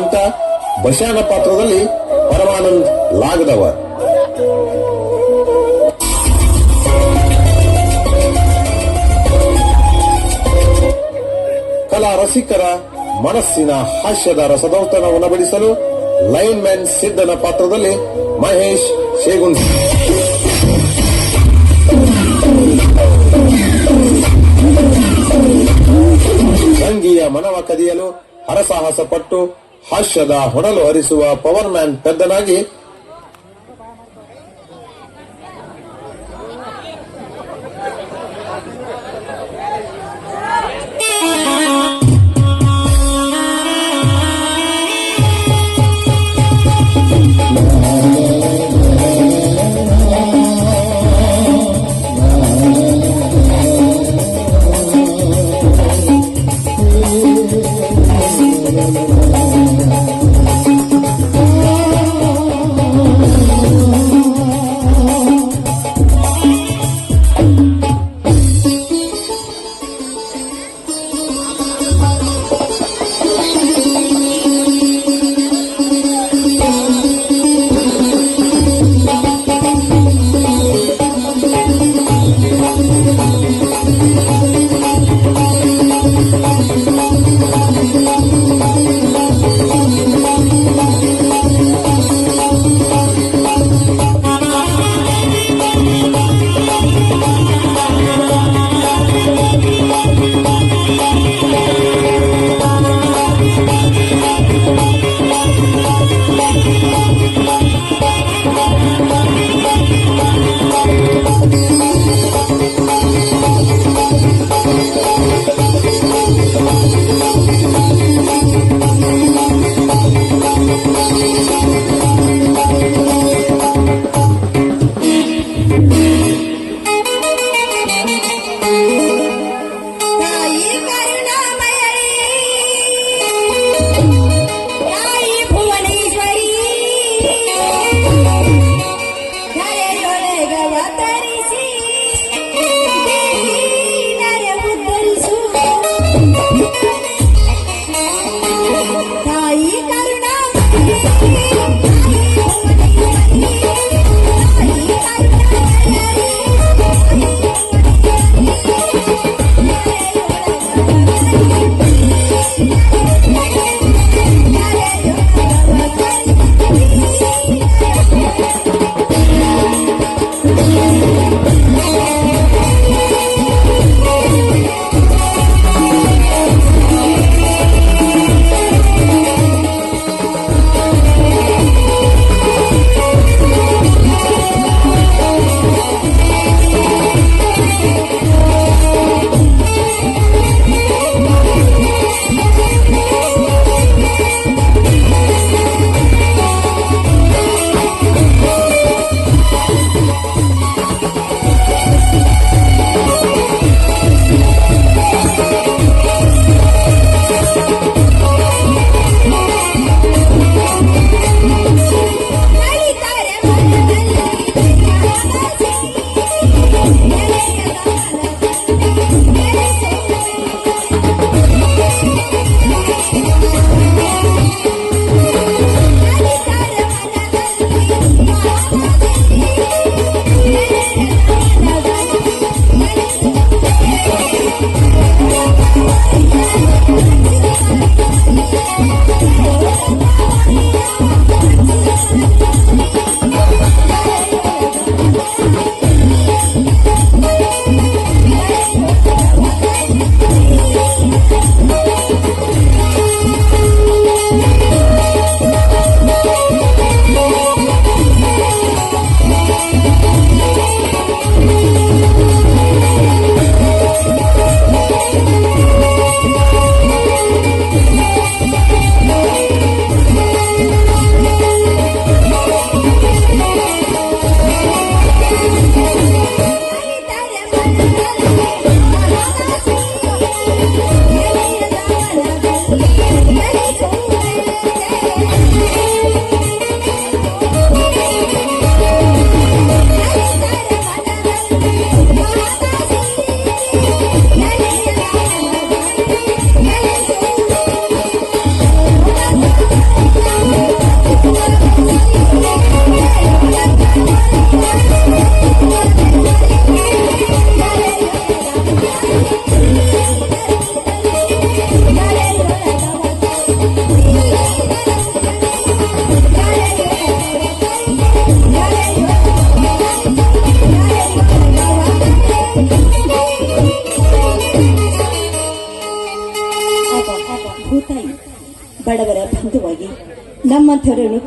ಅಂಕ ಬಶಾನ ಪಾತ್ರದಲ್ಲಿ ಪರಮಾನಂದ್ ಲಾಗದವ ಕಲಾ ರಸಿಕರ ಮನಸ್ಸಿನ ಹಾಸ್ಯದ ರಸದೌತಣ ಉಣಬಡಿಸಲು ಲೈನ್ ಮ್ಯಾನ್ ಸಿದ್ದನ ಪಾತ್ರದಲ್ಲಿ ಮಹೇಶ್ ಶೇಗುಂದಿ ಸಂಗೀಯ ಮನವ ಕದಿಯಲು ಹರಸಾಹಸ ಪಟ್ಟು ಹಾಸ್ಯದ ಹೊಡಲು ಹರಿಸುವ ಪವರ್ ಮ್ಯಾನ್ ಪೆದ್ದನಾಗಿ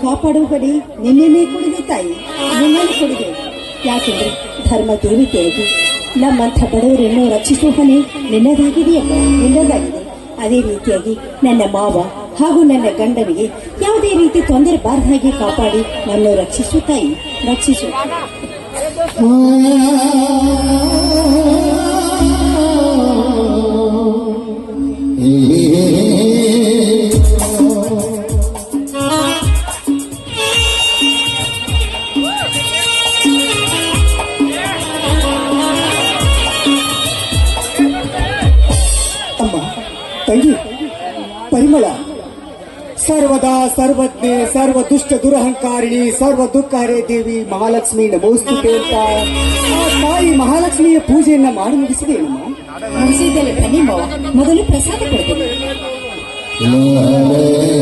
ಕಾಪಾಡುವ ಕಡೆ ನಿನ್ನೆನೇ ಕೊಡಿದೆ ತಾಯಿ. ನಿನ್ನೆನೇ ಕೊಡಿದೆ ಯಾಕೆಂದ್ರೆ ಧರ್ಮ ದೇವಿತೆಯಾಗಿ ನಮ್ಮಂಥ ಬಡವರನ್ನು ರಕ್ಷಿಸುವ ಹೊಣೆ ನಿನ್ನದಾಗಿದೆ. ಅದೇ ರೀತಿಯಾಗಿ ನನ್ನ ಮಾವ ಹಾಗೂ ನನ್ನ ಗಂಡನಿಗೆ ಯಾವುದೇ ರೀತಿ ತೊಂದರೆ ಬಾರದ ಹಾಗೆ ಕಾಪಾಡಿ ನನ್ನ ರಕ್ಷಿಸು ತಾಯಿ. ರಕ್ಷಿಸು. ತಂಗಿ ಪರಿಮಳ. ಸರ್ವದಾ ಸರ್ವಜ್ಞೆ ಸರ್ವ ದುಷ್ಟ ದುರಹಂಕಾರಿಣಿ ಸರ್ವ ದುಃಖಾರೆ ದೇವಿ ಮಹಾಲಕ್ಷ್ಮಿ ನಮೋಸ್ತು ಅಂತ. ಆ ತಾಯಿ ಮಹಾಲಕ್ಷ್ಮಿಯ ಪೂಜೆಯನ್ನ ಮಾಡಿ ಮುಗಿಸಿದೆ ಬನ್ನಿ ಮೊದಲು ಪ್ರಸಾದ ಕೊಡ್ತೀನಿ. ಅಮ್ಮ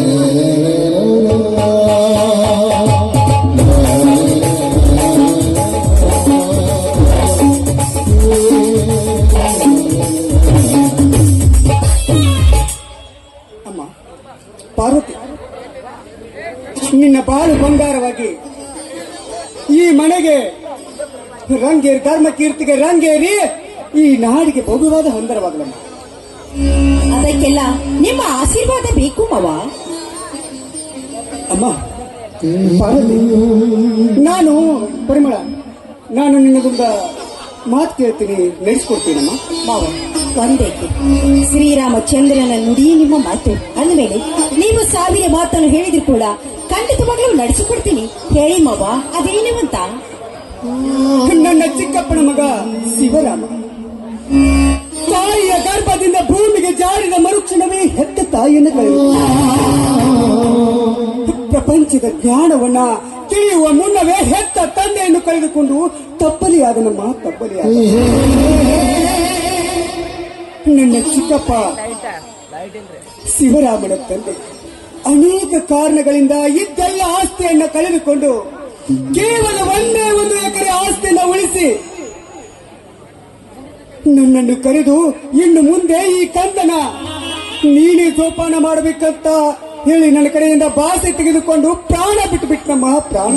ರಂಗೇರಿ ಧರ್ಮ ಕೀರ್ತಿಗೆ ರಂಗೇರಿ ಈ ನಾಡಿಗೆ ಬಹುವಾದ ಹಂದರವಾಗಲಮ್ಮ ಅದಕ್ಕೆಲ್ಲ ನಿಮ್ಮ ಆಶೀರ್ವಾದ ಬೇಕು ಮವ. ಅಮ್ಮ ಪಾರ್ವತಿ ನಾನು ಪರಿಮಳ ನಾನು ನಿನ್ನದೊಂದ ಮಾತು ಕೇಳ್ತೀನಿ ನಡೆಸ್ಕೊಡ್ತೀನಮ್ಮ ಮಾವ ಒಂದೇಕೆ ಶ್ರೀರಾಮಚಂದ್ರನ ನುಡಿ ನಿಮ್ಮ ಮಾತು. ಅಂದಮೇಲೆ ನೀವು ಸಾವಿರ ಮಾತನ್ನು ಹೇಳಿದ್ರು ಕೂಡ ಖಂಡಿತವಾಗ್ಲೂ ನಡೆಸಿಕೊಡ್ತೀನಿ. ಹೇಳಿ ಮಾವ ಅದೇನು ಅಂತ? ನನ್ನ ಚಿಕ್ಕಪ್ಪನ ಮಗ ಶಿವರಾಮ. ತಾಯಿಯ ಗರ್ಭದಿಂದ ಭೂಮಿಗೆ ಜಾರಿದ ಮರುಕ್ಷಣವೇ ಹೆತ್ತ ತಾಯಿಯನ್ನು ಕಳೆದು ಪ್ರಪಂಚದ ಜ್ಞಾನವನ್ನ ತಿಳಿಯುವ ಮುನ್ನವೇ ಹೆತ್ತ ತಂದೆಯನ್ನು ಕಳೆದುಕೊಂಡು ತಪ್ಪಲಿಯಾದ ನಮ್ಮ ತಪ್ಪಲಿಯಾದ. ನನ್ನ ಚಿಕ್ಕಪ್ಪ ಶಿವರಾಮನ ತಂದೆ. ಅನೇಕ ಕಾರಣಗಳಿಂದ ಇದ್ದೆಲ್ಲ ಆಸ್ತಿಯನ್ನು ಕಳೆದುಕೊಂಡು ಕೇವಲ ಒಂದೇ ಒಂದು ಎಕರೆ ಆಸ್ತಿಯನ್ನ ಉಳಿಸಿ. ನನ್ನನ್ನು ಕರೆದು ಇನ್ನು ಮುಂದೆ ಈ ಕಂದನ ನೀನೇ ಜೋಪಾನ ಮಾಡಬೇಕಂತ ಹೇಳಿ ನನ್ನ ಕಡೆಯಿಂದ ಭಾಷೆ ತೆಗೆದುಕೊಂಡು ಪ್ರಾಣ ಬಿಟ್ಟು ನಮ್ಮ ಪ್ರಾಣ.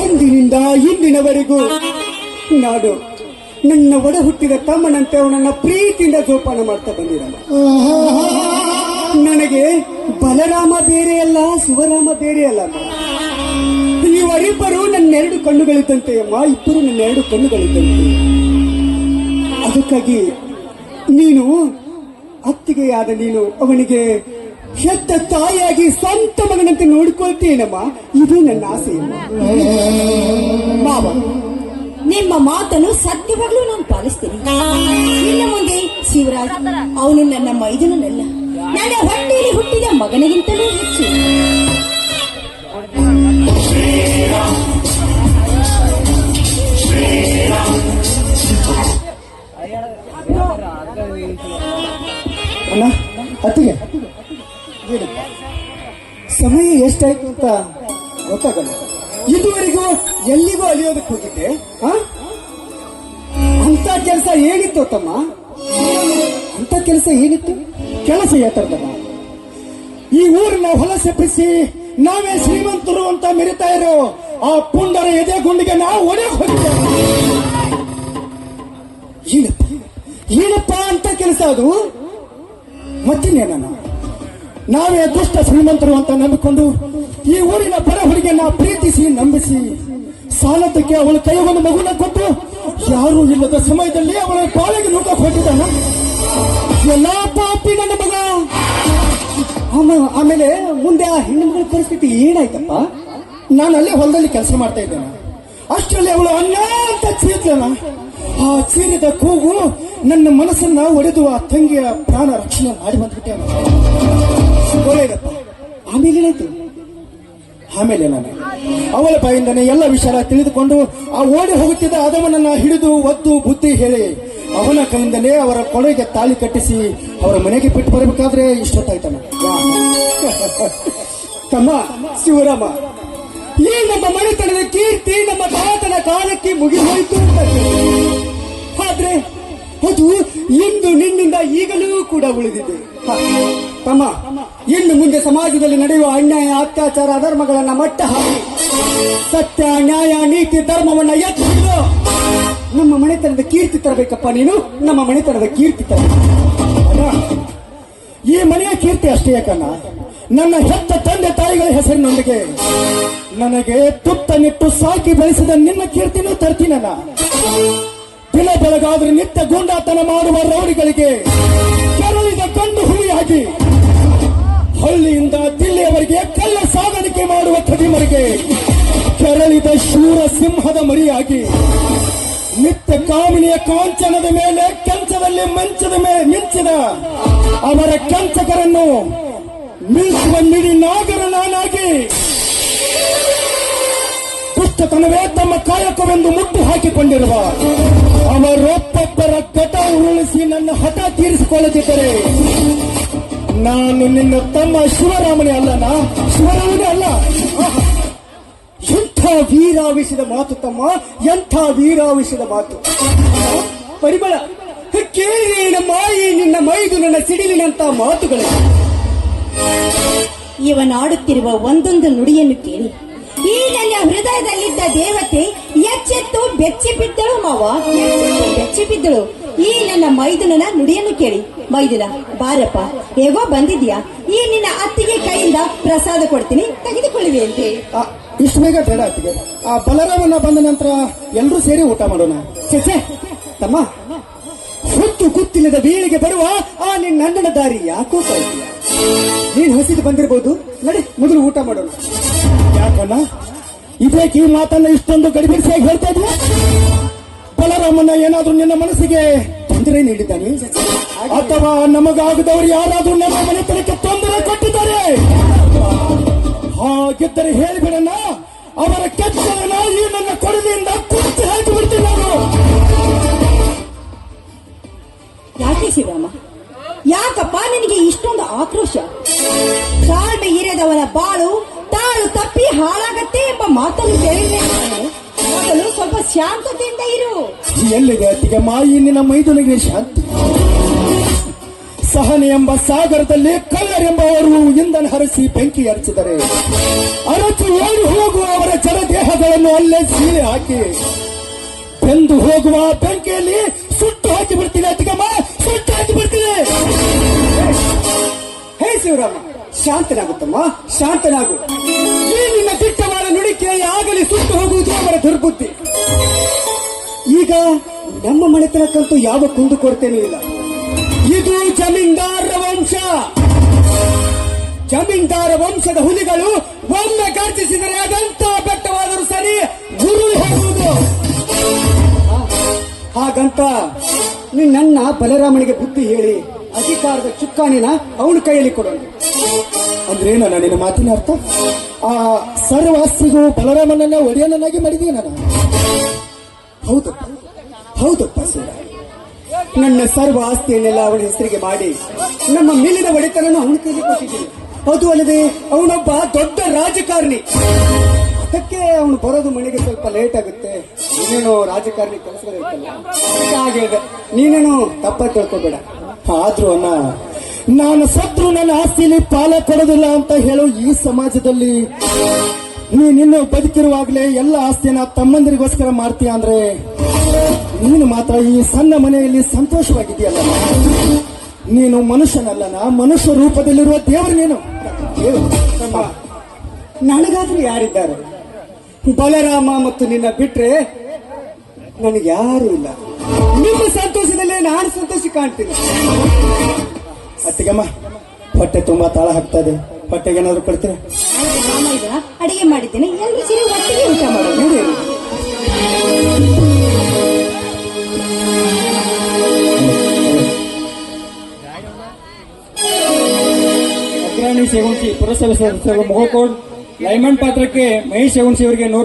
ಅಂದಿನಿಂದ ಇಂದಿನವರೆಗೂ ನಾನು ನನ್ನ ಒಡ ಹುಟ್ಟಿದ ತಮ್ಮನಂತೆ ಅವನನ್ನ ಪ್ರೀತಿಯಿಂದ ಜೋಪಾನ ಮಾಡ್ತಾ ಬಂದಿರಮ್ಮ ನನಗೆ ಬಲರಾಮ ಬೇರೆ ಅಲ್ಲ, ಶಿವರಾಮ ಬೇರೆ ಅಲ್ಲ. ಇವರಿಬ್ಬರು ನನ್ನ ಎರಡು ಕಣ್ಣುಗಳಿದ್ದಂತೆ ಅಮ್ಮ, ಇಬ್ಬರು ನನ್ನ ಎರಡು ಕಣ್ಣುಗಳಿದ್ದಂತೆ. ಅದಕ್ಕಾಗಿ ನೀನು ಅತ್ತಿಗೆಯಾದ ನೀನು ಅವನಿಗೆ ಹೆತ್ತ ತಾಯಿಯಾಗಿ ಸ್ವಂತ ಮಗನಂತೆ ನೋಡ್ಕೊಳ್ತೀನಮ್ಮ. ಇದು ನನ್ನ ಆಸೆ ಮಾವ, ನಿಮ್ಮ ಮಾತನ್ನು ಸತ್ಯವಾಗ್ಲೂ ನಾನು ಪಾಲಿಸ್ತೀನಿ. ಇನ್ನು ಮುಂದೆ ಶಿವರಾಜ್, ಅವನು ನನ್ನ ಮೈದನಲ್ಲ ನನ್ನ ಹೊಟ್ಟೆಯಲ್ಲಿ ಹುಟ್ಟಿದ ಮಗನಿಗಿಂತಲೂ ಹೆಚ್ಚು. ಅಣ್ಣ, ಅತ್ತಿಗೆ. ಸಮಯ ಎಷ್ಟಾಯ್ತು ಅಂತ ಗೊತ್ತಾಗಲ್ಲ. ಇದುವರೆಗೂ ಎಲ್ಲಿಗೂ ಅಲಿಯೋದಕ್ಕೆ ಹೋಗಿದ್ದೆ? ಅಂತ ಕೆಲಸ ಏನಿತ್ತು ತಮ್ಮ ಅಂತ ಕೆಲಸ ಏನಿತ್ತು? ಕೆಲಸ ಯಾತರ್ದಮ್ಮ ಈ ಊರಿನ ಹೊಲ ಸೆಪ್ಪಿಸಿ ನಾವೇ ಶ್ರೀಮಂತರು ಅಂತ ಮೆರಿತಾ ಇರೋ ಆ ಪುಂಡರ ಎದೆ ಗುಂಡಿಗೆ ನಾವು ಒಡೆ ಹೋಗಿದ್ದೇವೆ. ಏನಪ್ಪ? ಅಂತ ಕೆಲಸ ಅದು? ಮತ್ತಿನ್ನೇನ ನಾವೇ ದುಷ್ಟ ಶ್ರೀಮಂತರು ಅಂತ ನಂಬಿಕೊಂಡು ಈ ಊರಿನ ಬರ ಹುಡುಗಿ ಪ್ರೀತಿಸಿ, ನಂಬಿಸಿ ಸಾಲದಕ್ಕೆ ಅವಳ ಒಂದು ಮಗುನ ಕೊಟ್ಟು, ಯಾರೂ ಇಲ್ಲದ ಸಮಯದಲ್ಲಿ ಅವಳ ಬಾಳಿಗೆ ನೂಕ ಕೊಟ್ಟಿದ್ದಾನ ಎಲ್ಲ ಪಾಪಿ ನನ್ನ ಮಗ. ಆಮ- ಆಮೇಲೆ ಮುಂದೆ ಆ ಹೆಣ್ಣು ಮಗಳ ಪರಿಸ್ಥಿತಿ ಏನಾಯ್ತಪ್ಪ? ನಾನು ಅಲ್ಲೇ ಹೊಲದಲ್ಲಿ ಕೆಲಸ ಮಾಡ್ತಾ ಇದ್ದೇನೆ. ಅಷ್ಟರಲ್ಲಿ ಅವಳು ಅನ್ನ ಅಂತ ಚೀರ್ಲಲ್ಲ ಆ ಚೀರಿದ ಕೂಗು ನನ್ನ ಮನಸ್ಸನ್ನ ಒಡೆದು ಆ ತಂಗಿಯ ಪ್ರಾಣ ರಕ್ಷಣೆ ಮಾಡಿ ಬಂದ್ಬಿಟ್ಟೆ ಆಮೇಲೆ ಏನಾಯ್ತು? ಆಮೇಲೆ ನಾನು ಅವಳ ಬಾಯಿಂದನೇ ಎಲ್ಲ ವಿಚಾರ ತಿಳಿದುಕೊಂಡು ಆ ಓಡಿ ಹೋಗುತ್ತಿದ್ದ ಅದವನನ್ನ ಹಿಡಿದು ಒದ್ದು ಬುದ್ಧಿ ಹೇಳಿ ಅವನ ಕೈಯಿಂದಲೇ ಅವರ ಕೊನೆಗೆ ತಾಳಿ ಕಟ್ಟಿಸಿ ಅವರ ಮನೆಗೆ ಬಿಟ್ಟು ಬರಬೇಕಾದ್ರೆ ಇಷ್ಟೊತ್ತಾಯ್ತಮ್ಮ ತಮ್ಮ ಶಿವರಾಮ, ಈ ನಮ್ಮ ಮನೆತನದ ಕೀರ್ತಿ, ನಮ್ಮ ಭಾರತದ ಕಾಲಕ್ಕೆ ಮುಗಿದೋಯ್ತು ಆದ್ರೆ ಅದು ಇಂದು ನಿನ್ನಿಂದ ಈಗಲೂ ಕೂಡ ಉಳಿದಿದೆ. ತಮ್ಮ ಇನ್ನು ಮುಂದೆ ಸಮಾಜದಲ್ಲಿ ನಡೆಯುವ ಅನ್ಯಾಯ, ಅತ್ಯಾಚಾರ, ಅಧರ್ಮಗಳನ್ನ ಮಟ್ಟ ಹಾಕಿ. ಸತ್ಯ, ನ್ಯಾಯ, ನೀತಿ, ಧರ್ಮವನ್ನ ಎತ್ತಿ ನಮ್ಮ ಮನೆತನದ ಕೀರ್ತಿ ತರಬೇಕಪ್ಪ ನೀನು. ನಮ್ಮ ಮನೆತನದ ಕೀರ್ತಿ ತರ ಈ ಮನೆಯ ಕೀರ್ತಿ ಅಷ್ಟೇ ಯಾಕನ್ನ ನನ್ನ ಹೆತ್ತ ತಂದೆ ತಾಯಿಗಳ ಹೆಸರಿನೊಂದಿಗೆ ನನಗೆ ತುತ್ತನಿಟ್ಟು ಸಾಕಿ ಬೆಳೆಸಿದ ನಿನ್ನ ಕೀರ್ತಿನೂ ತರ್ತೀನಲ್ಲ ದಿನ ಬೆಳಗಾದ್ರೆ ನಿತ್ಯ ಗೂಂಡಾತನ ಮಾಡುವ ರೌಡಿಗಳಿಗೆ ಕೆರಳಿದ ಕಂಡು ಹುಳಿಯಾಗಿ ಹಳ್ಳಿಯಿಂದ ದಿಲ್ಲಿಯವರೆಗೆ ಕಳ್ಳ ಸಾಗಾಣಿಕೆ ಮಾಡುವ ಕದಿಮರಿಗೆ ಕೆರಳಿದ ಶೂರ ಸಿಂಹದ ಮರಿಯಾಗಿ, ನಿತ್ಯ ಕಾಮಿನಿಯ ಕಾಂಚನದ ಮೇಲೆ, ಕಂಚದಲ್ಲಿ ಮಂಚದ ಮೇಲೆ ಮಿಂಚಿದ ಅವರ ಕಂಚಕರನ್ನು ಮೀಸುವ ನಿಡಿ ನಾಗರ ನಾನಾಗಿ ತಮ್ಮ ಕಾಯಕವೆಂದು ಮುಟ್ಟು ಹಾಕಿಕೊಂಡಿರುವ ಅವರೊಬ್ಬೊಬ್ಬರ ಕಟ ಉರುಳಿಸಿ ನನ್ನ ಹಠ ತೀರಿಸಿಕೊಳ್ಳದಿದ್ದರೆ ನಾನು ನಿನ್ನ ತಮ್ಮ ಶಿವರಾಮನೇ ಅಲ್ಲನ ಶಿವರಾಮನೇ ಅಲ್ಲ. ಎಂಥ ವೀರಾವಿಸಿದ ಮಾತು ತಮ್ಮ, ಎಂಥ ವೀರಾವಿಸಿದ ಮಾತು. ಪರಿಬಳ ಕೇಳಿ ನಮ್ಮ ಮಾಯಿ ನಿನ್ನ ಮೈದು ನನ್ನ ಸಿಡಿಲಿನಂತ ಮಾತುಗಳು. ಇವನಾಡುತ್ತಿರುವ ಒಂದೊಂದು ನುಡಿಯನ್ನು ಕೇಳಿ. ಈ ನನ್ನ ಹೃದಯದಲ್ಲಿದ್ದ ದೇವತೆ ಎಚ್ಚೆತ್ತು ಬೆಚ್ಚಿ ಬಿದ್ದಳು ಮಾವ. ಬೆಚ್ಚಿ ಬಿದ್ದಳು ಈ ನನ್ನ ಮೈದುನನ ನುಡಿಯನ್ನು ಕೇಳಿ. ಮೈದುನ, ಬಾರಪ್ಪ, ಹೇಗೋ ಬಂದಿದ್ಯಾ? ಈ ನಿನ್ನ ಅತ್ತಿಗೆ ಕೈಯಿಂದ ಪ್ರಸಾದ ಕೊಡ್ತೀನಿ, ತೆಗೆದುಕೊಳ್ಳುವೆ ಅಂತ. ಇಷ್ಟು ಬೇಗ ಬೇಡ ಅತ್ತಿಗೆ. ಆ ಬಲರಾಮನ ಬಂದ ನಂತರ ಎಲ್ಲರೂ ಸೇರಿ ಊಟ ಮಾಡೋಣ. ಚೆಚ್ಚೆ ತಮ್ಮ, ಹೊತ್ತು ಕುತ್ತಿಲ್ಲದ ಬೀಳಿಗೆ ಬರುವ ಆ ನಿನ್ನ ಅಣ್ಣನ ದಾರಿ ಯಾಕೋ ಕಾಯ್ತೀಯ ನೀನ್ ಹಸಿದು ಬಂದಿರಬಹುದು ನಡಿ, ಮೊದಲು ಊಟ ಮಾಡೋಣ. ಯಾಕಣ್ಣ? ಇದೇ ಈ ಮಾತನ್ನ ಇಷ್ಟೊಂದು ಗಡಿಬಿಡಿಸಿಯಾಗಿ ಹೇಳ್ತಾ ಇದ್ಯಾ? ಬಲರಾಮನ ಏನಾದ್ರೂ ನಿನ್ನ ಮನಸ್ಸಿಗೆ ತೊಂದರೆ ನೀಡಿದ್ದಾನೆ? ಅಥವಾ ನಮಗಾಗದವರು ಯಾರಾದ್ರೂ ನಮ್ಮ ಮನೆತನಕ್ಕೆ ತೊಂದರೆ ಕೊಟ್ಟಿದ್ದಾರೆ? ಹಾಗಿದ್ದರೆ ಹೇಳಿಬಿಡೋಣ ಅವರ ಕೆಚ್ಚಲನ ಈ ನನ್ನ ಕೊಡಲಿಯಿಂದ ಕುರ್ಚಿ ಹಾಕಿ ಬಿಡ್ತೀನಿ ನಾನು. ಯಾಕೆ ಶಿವರಾಮ? ಯಾಕಪ್ಪ ನಿನಗೆ ಇಷ್ಟೊಂದು ಆಕ್ರೋಶ? ತಾಳ್ಮೆ ಇರದವರ ಬಾಳು ತಾಳು ತಪ್ಪಿ ಹಾಳಾಗತ್ತೆ ಎಂಬ ಮಾತನ್ನು ಕೇಳಿದ್ರೆ ಮೊದಲು ಸ್ವಲ್ಪ ಶಾಂತತೆಯಿಂದ ಇರು. ಎಲ್ಲಿದೆ ಅತ್ತಿಗೆ ಮಾಯಿ ನಿನ್ನ ಮೈದುನಿಗೆ ಶಾಂತಿ? ಸಹನೆ ಎಂಬ ಸಾಗರದಲ್ಲಿ ಕಳ್ಳರೆಂಬವರು ಇಂಧನ ಹರಿಸಿ ಬೆಂಕಿ ಹರಿಸಿದರೆ ಅರಚು ಓಡಿ ಹೋಗುವ ಅವರ ಜಡ ದೇಹಗಳನ್ನು ಅಲ್ಲೇ ಸೀಳೆ ಹಾಕಿ. ಬೆಂದು ಹೋಗುವ ಬೆಂಕಿಯಲ್ಲಿ ಸುಟ್ಟು ಹಾಕಿ ಬಿಡ್ತೀನಿ ಅತ್ತಿಗಮ್ಮ ಸುಟ್ಟು ಹಾಕಿ ಬಿಡ್ತೀನಿ. ಹೇ ಶಿವರಾಮ ಶಾಂತನಾಗುತ್ತಮ್ಮ ಶಾಂತನಾಗು. ಆಗಲಿ ಸುಟ್ಟು ಹೋಗುವುದು ಅವರ ದುರ್ಬುದ್ಧಿ. ಈಗ ನಮ್ಮ ಮನೆತನಕ್ಕಂತೂ ಯಾವ ಕುಂದು ಕೊರತೆನೂ ಇಲ್ಲ. ಇದು ಜಮೀನ್ದಾರ ವಂಶ. ಜಮೀನ್ದಾರ ವಂಶದ ಹುಲಿಗಳು ಒಮ್ಮೆ ಗರ್ಜಿಸಿದರೆ ಅದಂತ ಬೆಟ್ಟವಾದರೂ ಸರಿ ಗುರುಳು ಹೋಗುವುದು. ಹಾಗಂತ ನಿನ್ನ ಬಲರಾಮನಿಗೆ ಬುದ್ಧಿ ಹೇಳಿ. ಅಧಿಕಾರದ ಚುಕ್ಕಾಣಿನ ಅವನ ಕೈಯಲ್ಲಿ ಕೊಡೋಣ ಅಂದ್ರೆ ನನ್ನ ಮಾತಿನ ಅರ್ಥ? ಆ ಸರ್ವಾಸ್ತಿಗೂ ಬಲರಾಮನನ್ನ ಒಡೆಯನನ್ನಾಗಿ ಮಾಡಿದೀಯ ನಾನು ಹೌದಪ್ಪ ಸೂರ ನನ್ನ ಸರ್ವ ಆಸ್ತಿಯನ್ನೆಲ್ಲ ಅವಳ ಹೆಸರಿಗೆ ಮಾಡಿ ನಮ್ಮ ಮೇಲಿನ ಒಡೆತನನ್ನು ಅವನ ಕೈಯಲ್ಲಿ ಕೊಟ್ಟಿದ್ದೀನಿ. ಅದು ಅಲ್ಲದೆ ಅವನೊಬ್ಬ ದೊಡ್ಡ ರಾಜಕಾರಣಿ. ಅದಕ್ಕೆ ಅವನು ಬರೋದು ಮನೆಗೆ ಸ್ವಲ್ಪ ಲೇಟ್ ಆಗುತ್ತೆ. ನೀನೇನು ರಾಜಕಾರಣಿ ಕೆಲಸಗಳಿರ್ತಲ್ಲ ಹಾಗೆ. ನೀನೇನು ತಪ್ಪ ತಿಳ್ಕೊಬೇಡ. ಆದ್ರೂ ಅಣ್ಣ ನಾನು ಸತ್ರು ನನ್ನ ಆಸ್ತಿಯಲ್ಲಿ ಪಾಲ ಕೊಡೋದಿಲ್ಲ ಅಂತ ಹೇಳೋ ಈ ಸಮಾಜದಲ್ಲಿ ನೀನಿನ್ನು ಬದುಕಿರುವಾಗಲೇ ಎಲ್ಲ ಆಸ್ತಿಯನ್ನ ತಮ್ಮಂದಿರಿಗೋಸ್ಕರ ಮಾಡ್ತೀಯ ಅಂದ್ರೆ ನೀನು ಮಾತ್ರ ಈ ಸಣ್ಣ ಮನೆಯಲ್ಲಿ ಸಂತೋಷವಾಗಿದೆಯಲ್ಲ ನೀನು ಮನುಷ್ಯನಲ್ಲನ ಮನುಷ್ಯ ರೂಪದಲ್ಲಿರುವ ದೇವರು ನೀನು. ನನಗಾದ್ರೂ ಯಾರಿದ್ದಾರೆ? ಬಲರಾಮ ಮತ್ತು ನಿನ್ನ ಬಿಟ್ರೆ ನನಗೆ ಯಾರು ಇಲ್ಲ. ನಿಮ್ಮ ಸಂತೋಷದಲ್ಲೇ ನಾನು ಸಂತೋಷ ಕಾಣ್ತೀನಿ. ಅತ್ತಿಗಮ್ಮ ಹೊಟ್ಟೆ ತುಂಬಾ ತಾಳ ಹಾಕ್ತಾ ಇದೆ. ಹೊಟ್ಟೆಗೆ ಏನಾದ್ರು ಕೊಡ್ತೀರ? ಈಗ ಅಡಿಗೆ ಮಾಡಿದ್ದೇನೆ. ಎಲ್ಲರೂ ಸೇರಿ ಒಟ್ಟಿಗೆ ಊಟ ಮಾಡೋಣ. ನೋಡಿ. ಅಗ್ರಣಿ ಪುರಸಭೆ ಸದಸ್ಯರು ಮೊಗಕೋಡ್ ಲೈಮಂಡ್ ಪಾತ್ರಕ್ಕೆ ಮಹೇಶ್ ಸೇವಂತಿ ಅವರಿಗೆ ನೂರು